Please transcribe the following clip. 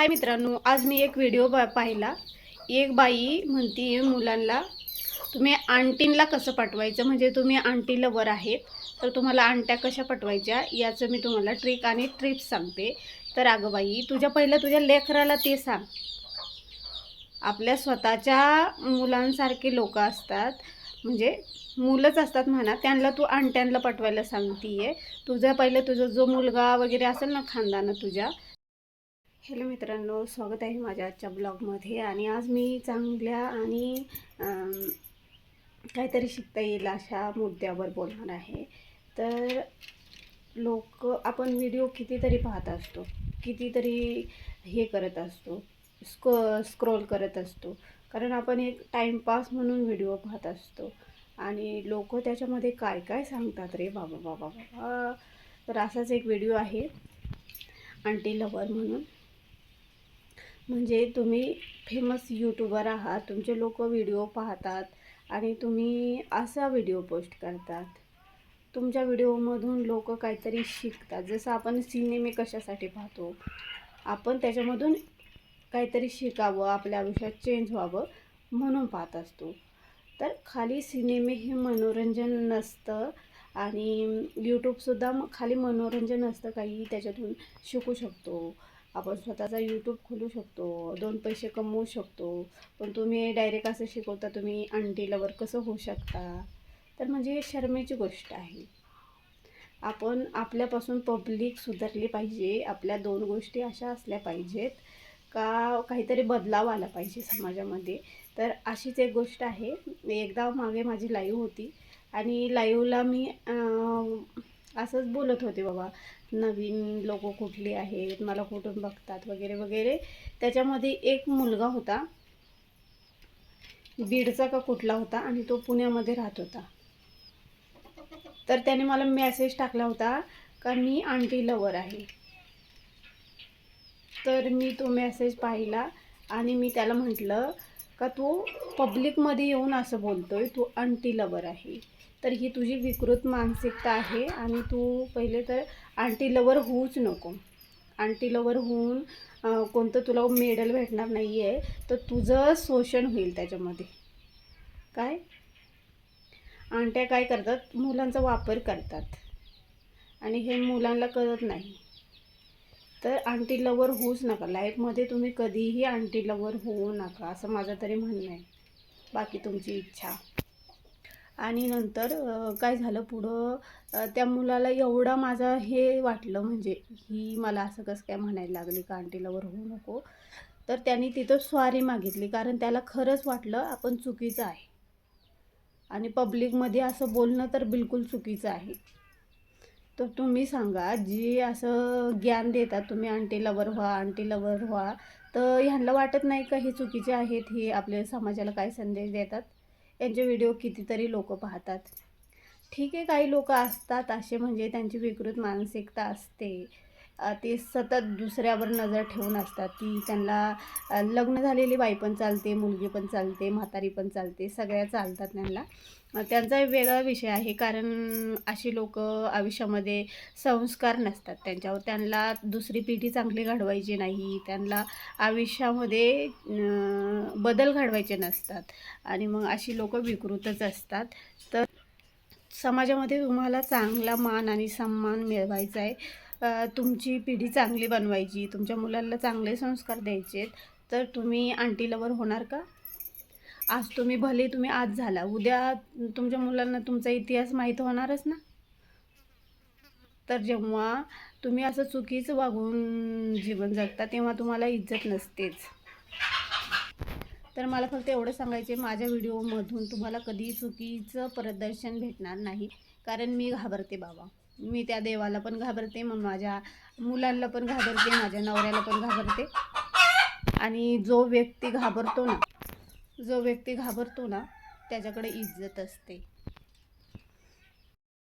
हाय मित्रांनो आज मी एक व्हिडिओ पाहिला. एक बाई म्हणती मुलांना तुम्ही आंटींला कसं पाठवायचं? म्हणजे तुम्ही आंटी लवर आहेत तर तुम्हाला आंट्या कशा पाठवायच्या? याचं मी तुम्हाला ट्रिक आणि ट्रिप्स सांगते. तर अगं बाई तुझ्या पहिलं तुझ्या लेकराला ते सांग. आपल्या स्वतःच्या मुलांसारखे लोक असतात म्हणजे मुलंच असतात म्हणा त्यांना तू आंट्यांना पाठवायला आहे तुझा पहिलं तुझा जो मुलगा वगैरे असेल ना खानदानं तुझ्या हॅलो मित्रांनो स्वागत आहे माझ्या आजच्या ब्लॉगमध्ये. आणि आज मी चांगल्या आणि काहीतरी शिकता येईल अशा मुद्द्यावर बोलणार आहे. तर लोक आपण व्हिडिओ कितीतरी पाहत असतो कितीतरी हे करत असतो स्क स्क्रोल करत असतो. कारण आपण एक टाईमपास म्हणून व्हिडिओ पाहत असतो. आणि लोक त्याच्यामध्ये काय काय सांगतात रे बाबा बाबा बाबा. तर असाच एक व्हिडिओ आहे आंटी लवर म्हणून. म्हणजे तुम्ही फेमस यूट्यूबर आहात तुमचे लोक व्हिडिओ पाहतात आणि तुम्ही असा व्हिडिओ पोस्ट करतात. तुमच्या व्हिडिओमधून लोक काहीतरी शिकतात. जसं आपण सिनेमे कशासाठी पाहतो आपण त्याच्यामधून काहीतरी शिकावं आपल्या आयुष्यात चेंज व्हावं म्हणून पाहत असतो. तर खाली सिनेमे हे मनोरंजन नसतं आणि यूट्यूबसुद्धा खाली मनोरंजन नसतं काही त्याच्यातून शिकू शकतो. आपण स्वतःचा यूट्यूब खोलू शकतो दोन पैसे कमवू शकतो पण तुम्ही डायरेक्ट असं शिकवता तुम्ही अंडी लवर कसं होऊ शकता? तर म्हणजे हे शर्मेची गोष्ट आहे. आपण आपल्यापासून पब्लिक सुधारली पाहिजे आपल्या दोन गोष्टी अशा असल्या पाहिजेत का काहीतरी बदलाव आला पाहिजे समाजामध्ये? तर अशीच एक गोष्ट आहे. एकदा मागे माझी लाईव्ह होती आणि लाईव्हला मी असंच बोलत होते बाबा नवीन लोक कुठली आहेत? मला कुठून बघतात? वगैरे वगैरे. त्याच्यामध्ये एक मुलगा होता. बीडचा का कुठला होता आणि तो पुण्यामध्ये राहत होता. तर त्याने मला मेसेज टाकला होता का मी आंटी लवर आहे. तर मी तो मेसेज पाहिला आणि मी त्याला म्हटलं का तू पब्लिकमध्ये येऊन असं बोलतोय? तू आंटी लवर आहे. तर ही तुझी विकृत मानसिकता आहे आणि तू पहिले तर आंटी लवर होऊच नको. आंटी लवर होऊन कोणतं तुला मेडल भेटणार नाही आहे तर तुझं शोषण होईल त्याच्यामध्ये. काय? आंट्या काय करतात? मुलांचा वापर करतात. आणि हे मुलांना कळत नाही. तर आंटी लवर होऊच नका. लाईफमध्ये तुम्ही कधीही आंटी लवर होऊ नका असं माझं तरी म्हणणं आहे. बाकी तुमची इच्छा. आणि नंतर काय झालं पुढं त्या मुलाला एवढा माझा हे वाटलं म्हणजे ही मला असं कसं काय म्हणायला लागली? का आंटी लवर होऊ नको? तर त्यांनी तिथं स्वारी मागितली कारण त्याला खरंच वाटलं आपण चुकीचं आहे. आणि पब्लिकमध्ये असं बोलणं तर बिलकुल चुकीचं आहे. तर तुम्ही सांगा जी असं ज्ञान देतात तुम्ही आंटी लवर व्हा आंटी लवर व्हा तर ह्यांना वाटत नाही का हे चुकीचे आहेत? हे आपल्या समाजाला काय संदेश देतात? यांचे व्हिडिओ कितीतरी लोक पाहतात. ठीक आहे काही लोक असतात असे म्हणजे त्यांची विकृत मानसिकता असते. ते सतत दुसऱ्यावर नजर ठेवून असतात. ती त्यांना लग्न झालेली बाई पण चालते मुलगी पण चालते म्हातारी पण चालते सगळ्या चालतात त्यांना. त्यांचा एक वेगळा विषय आहे. कारण अशी लोक आयुष्यामध्ये संस्कार नसतात त्यांच्यावर. त्यांना दुसरी पिढी चांगली घडवायची नाही. त्यांना आयुष्यामध्ये बदल घडवायचे नसतात. आणि मग अशी लोक विकृतच असतात. तर समाजामध्ये तुम्हाला चांगला मान आणि सन्मान मिळवायचा आहे. तुमची पिढी चांगली बनवायची तुमच्या मुलांना चांगले संस्कार द्यायचे तर तुम्ही आंटी लवर होणार का? आज तुम्ही भले तुम्ही आज झाला उद्या तुमच्या मुलांना तुमचा इतिहास माहीत होणारच ना? तर जेव्हा तुम्ही असं चुकीचं वागून जीवन जगता तेव्हा तुम्हाला इज्जत नसतेच. तर मला फक्त एवढं सांगायचे माझ्या व्हिडिओमधून तुम्हाला कधी चुकीचं प्रदर्शन भेटणार नाही कारण मी घाबरते बाबा. मी त्या देवाला पण घाबरते मग माझ्या मुलांना पण घाबरते माझ्या नवऱ्याला पण घाबरते. आणि जो व्यक्ती घाबरतो ना जो व्यक्ती घाबरतो ना त्याच्याकडे इज्जत असते.